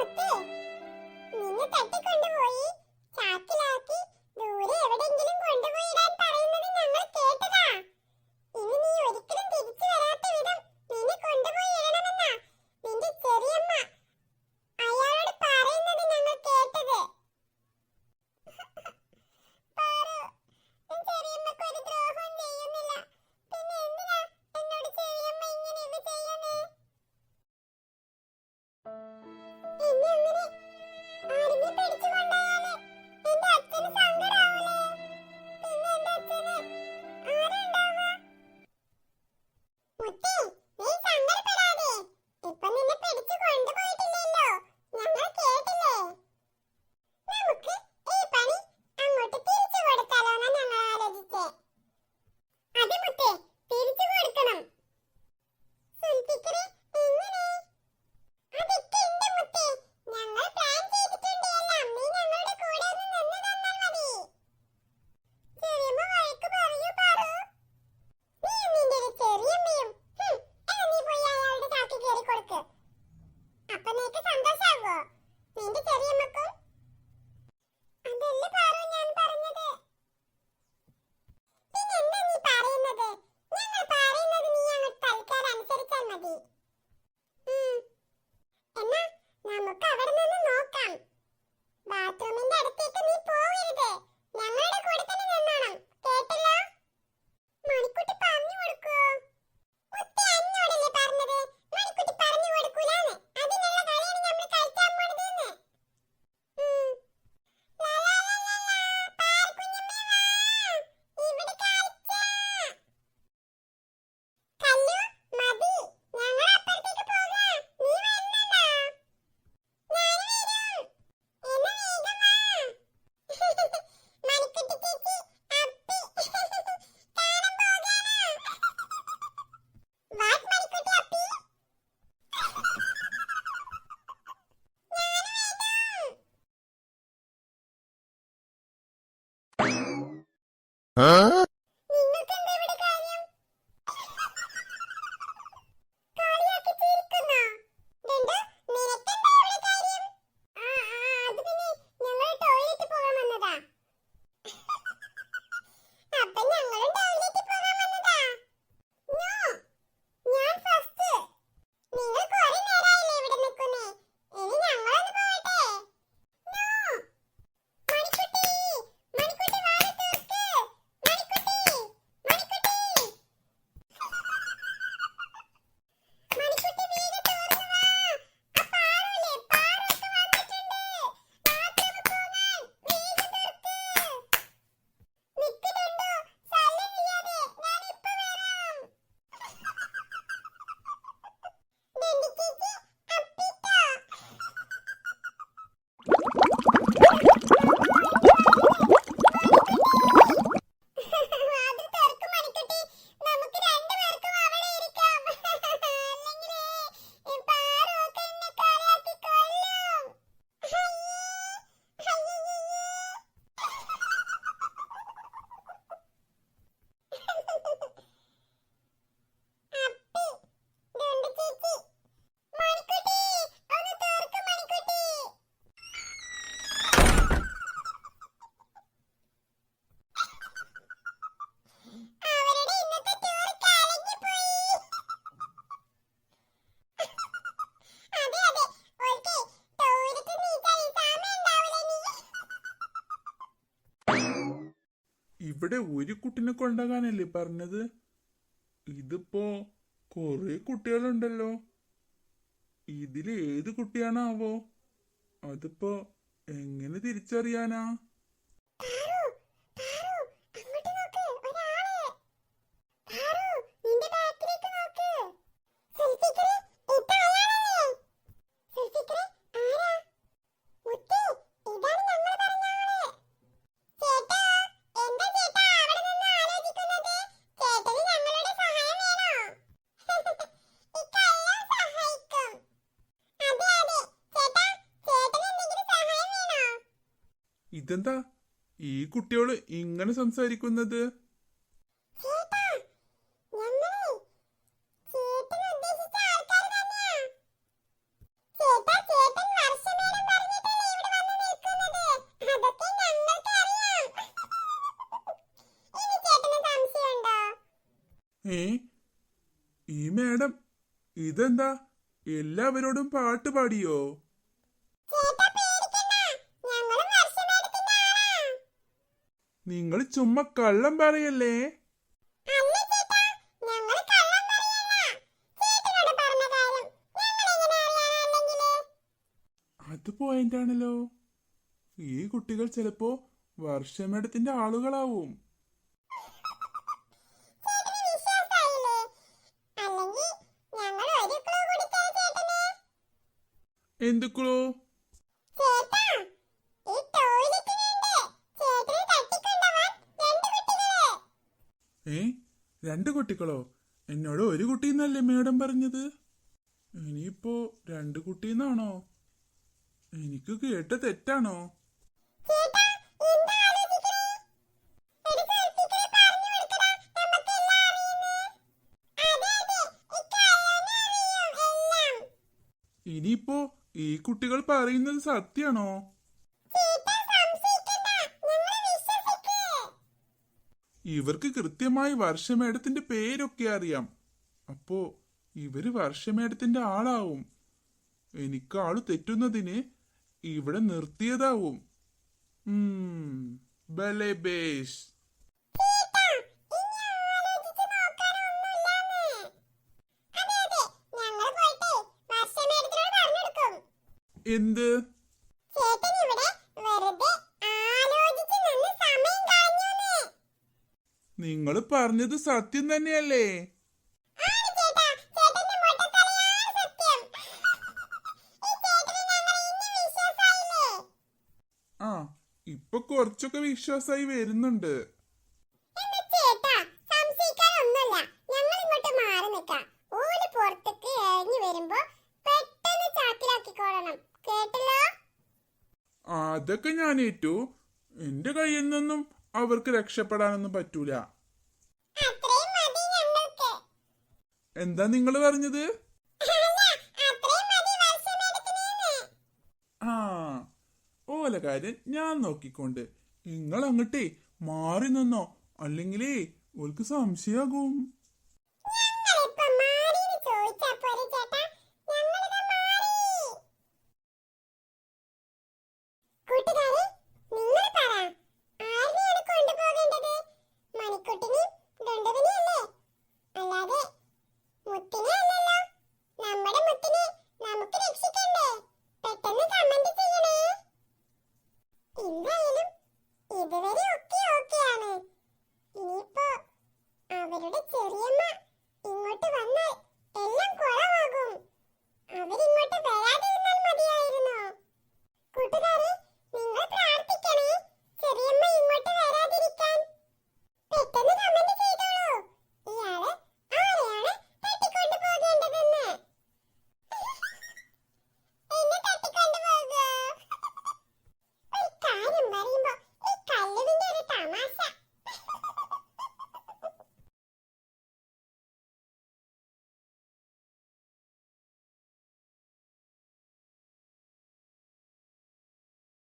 ಮತ್ತೆ huh? ഇവിടെ ഒരു കുട്ടിനെ കൊണ്ടാകാനല്ലേ പറഞ്ഞത്? ഇതിപ്പോ കുറെ കുട്ടികളുണ്ടല്ലോ. ഇതിൽ ഏത് കുട്ടിയാണാവോ? അതിപ്പോ എങ്ങനെ തിരിച്ചറിയാനാ? ഇതെന്താ? ഈ കുട്ടിയോൾ ഇങ്ങനെ സംസാരിക്കുന്നത്? ഈ മാഡം ഇതെന്താ? എല്ലാവരോടും പാട്ട് പാടിയോ? നിങ്ങൾ ചുമ്മാ കള്ളം പറയല്ലേ? അത് പോയിന്റാണല്ലോ ഈ കുട്ടികൾ ചിലപ്പോ വർഷമേടത്തിന്റെ ആളുകളാവും. ചേട്ടന് ഏ? രണ്ട് കുട്ടികളോ എന്നോട് ഒരു കുട്ടിന്നല്ലേ മേഡം പറഞ്ഞത്? ഇനിയിപ്പോ രണ്ട് കുട്ടീന്നാണോ? എനിക്ക് കേട്ട തെറ്റാണോ? ഇനിയിപ്പോ ഈ കുട്ടികൾ പറയുന്നത് സത്യാണോ ഇവർക്ക് കൃത്യമായി വർഷമേടത്തിന്റെ പേരൊക്കെ അറിയാം. അപ്പോ ഇവർ വർഷമേടത്തിന്റെ ആളാവും. എനിക്ക് ആൾ തെറ്റുന്നതിന് ഇവിടെ നിർത്തിയതാവും. എന്ത്? നിങ്ങൾ പറഞ്ഞത് സത്യം തന്നെയല്ലേ? ആ ഇപ്പൊ കുറച്ചൊക്കെ വിശ്വാസമായി വരുന്നുണ്ട്. അതൊക്കെ ഞാൻ ഏറ്റു. എന്റെ കയ്യിൽ നിന്നൊന്നും അവർക്ക് രക്ഷപ്പെടാനൊന്നും പറ്റൂല. എന്താ നിങ്ങൾ പറഞ്ഞത്? ആ ഓല കാര്യം ഞാൻ നോക്കിക്കൊണ്ട്. നിങ്ങൾ അങ്ങട്ടേ മാറി നിന്നോ? അല്ലെങ്കിലേ ഓൾക്ക് സംശയാകും. சரியம்மா